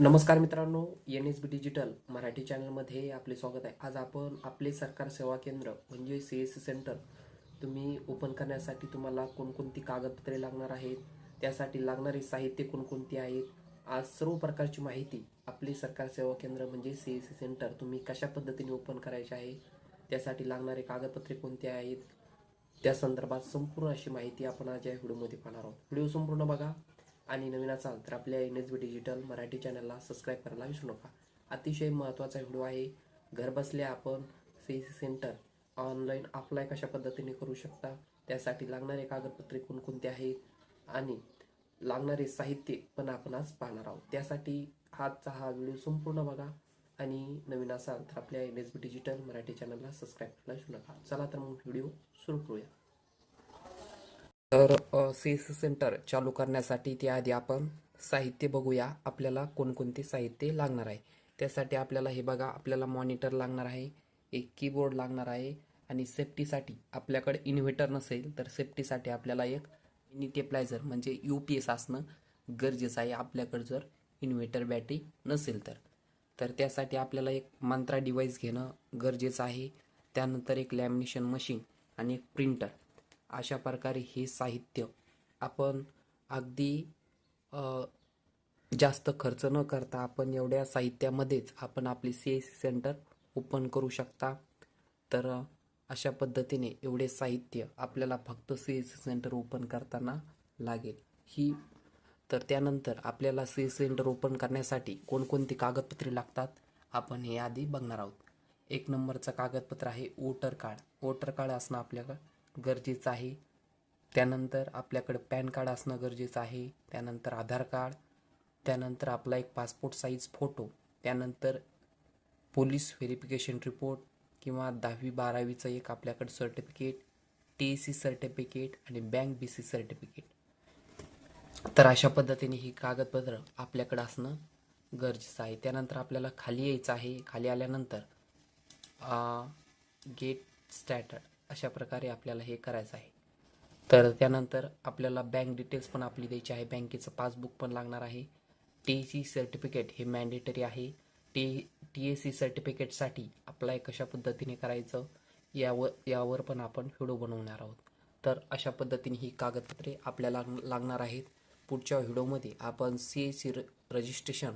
नमस्कार मित्रांनो N S B digital Marathi चॅनलमध्ये आपले स्वागत आहे. आज आपण आपले सरकार सेवा केंद्र म्हणजे सी एस सी सेंटर तुम्ही ओपन करण्यासाठी तुम्हाला कोणकोणती कागदपत्रे लागणार आहेत? त्यासाठी लागणारे साहित्य कोणकोणती आहेत? आज सर्व प्रकारची माहिती आपले सरकार सेवा केंद्र म्हणजे सी एस सी सेंटर तुम्ही कशा पद्धतीने ओपन करायचे आहे? त्यासाठी लागणारे कागदपत्रे कोणते आहेत? त्या संदर्भात संपूर्ण अशी माहिती आपण आज या व्हिडिओमध्ये पाहणार आहोत. व्हिडिओ संपूर्ण बघा. आणि नवीन असाल तर आपल्या N S B digital Marathi चॅनलला सबस्क्राईब करायला विसरू नका. अतिशय महत्त्वाचा व्हिडिओ आहे. घरबसल्या आपण C C centre online apply कशा पद्धतीने करू शकता? त्यासाठी लागणारे कागदपत्रे कोणकोणते आहेत? आणि लागणारे साहित्य पण आपण आज पाहणार आहोत. त्यासाठी आजचा हा व्हिडिओ संपूर्ण बघा आणि नवीन असाल तर आपल्या N S B digital Marathi चॅनलला सबस्क्राईब करायला विसरू नका. चला तर मग व्हिडिओ सुरू करूया. तर सी एस सेंटर चालू करण्यासाठी त्याआधी आपण साहित्य बघूया. आपल्याला कोणकोणते साहित्य लागणार आहे. त्यासाठी आपल्याला हे बघा आपल्याला मॉनिटर लागणार आहे एक कीबोर्ड लागणार आहे आणि सेफ्टीसाठी आपल्याकडे इन्व्हर्टर नसेल तर सेफ्टीसाठी आपल्याला एक टेप्लायझर म्हणजे यू पी एस असणं गरजेचं आहे. आपल्याकडे जर इन्व्हर्टर बॅटरी नसेल तर. तर त्यासाठी आपल्याला एक मंत्रा डिव्हाइस घेणं गरजेचं आहे. त्यानंतर एक लॅमिनेशन मशीन आणि एक प्रिंटर अशा प्रकारे हे साहित्य आपण अगदी जास्त खर्च न करता आपण एवढ्या साहित्यामध्येच आपण आपली C S C centre open करू शकता. तर अशा पद्धतीने एवढे साहित्य आपल्याला फक्त C S C centre open करताना लागेल. ही तर त्यानंतर आपल्याला सी एस सेंटर ओपन करण्यासाठी कोणकोणती कागदपत्रे लागतात आपण हे आधी बघणार आहोत. एक नंबरचं कागदपत्र आहे वोटर कार्ड. वोटर कार्ड असणं आपल्याकडं गरजेचं आहे. त्यानंतर आपल्याकडं पॅन कार्ड असणं गरजेचं आहे. त्यानंतर आधार कार्ड त्यानंतर आपला एक पासपोर्ट साईज फोटो त्यानंतर पोलीस व्हेरिफिकेशन रिपोर्ट किंवा दहावी बारावीचं एक आपल्याकडं सर्टिफिकेट टी सी सर्टिफिकेट आणि बँक बी सी सर्टिफिकेट. तर अशा पद्धतीने ही कागदपत्र आपल्याकडं असणं गरजेचं आहे. त्यानंतर आपल्याला खाली यायचं आहे. खाली आल्यानंतर गेट स्टॅटर्ड अशा प्रकारे आपल्याला हे करायचं आहे. तर त्यानंतर आपल्याला बँक डिटेल्स पण आपली द्यायची आहे. बँकेचं पासबुक पण लागणार आहे. टी सी सर्टिफिकेट हे मॅन्डेटरी आहे. टी टी ए सी सर्टिफिकेटसाठी अप्लाय कशा पद्धतीने करायचं यावर यावर पण आपण व्हिडिओ बनवणार आहोत. तर अशा पद्धतीने ही कागदपत्रे आपल्याला लागणार आहेत. पुढच्या व्हिडिओमध्ये आपण सी ए सी रजिस्ट्रेशन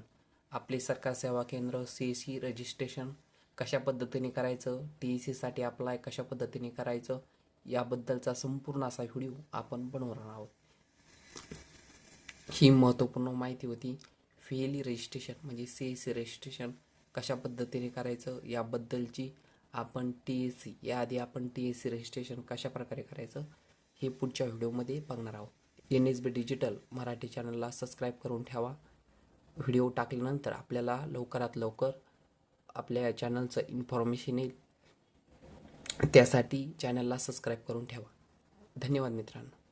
आपले सरकार सेवा केंद्र सी ए सी रजिस्ट्रेशन कशा पद्धतीने करायचं? टी ई सीसाठी अप्लाय कशा पद्धतीने करायचं? याबद्दलचा संपूर्ण असा व्हिडिओ आपण बनवणार आहोत. ही महत्त्वपूर्ण माहिती होती. फेली रजिस्ट्रेशन म्हणजे सी एस सी रजिस्ट्रेशन कशा पद्धतीने करायचं? याबद्दलची आपण टी एस सी याआधी आपण टी एस सी रजिस्ट्रेशन कशा प्रकारे करायचं? हे पुढच्या व्हिडिओमध्ये बघणार आहोत. N S B digital Marathi चॅनलला सबस्क्राईब करून ठेवा. व्हिडिओ टाकल्यानंतर आपल्याला लवकरात लवकर आपल्या चॅनलचं इन्फॉर्मेशन येईल. त्यासाठी चॅनलला सबस्क्राईब करून ठेवा. धन्यवाद मित्रांनो.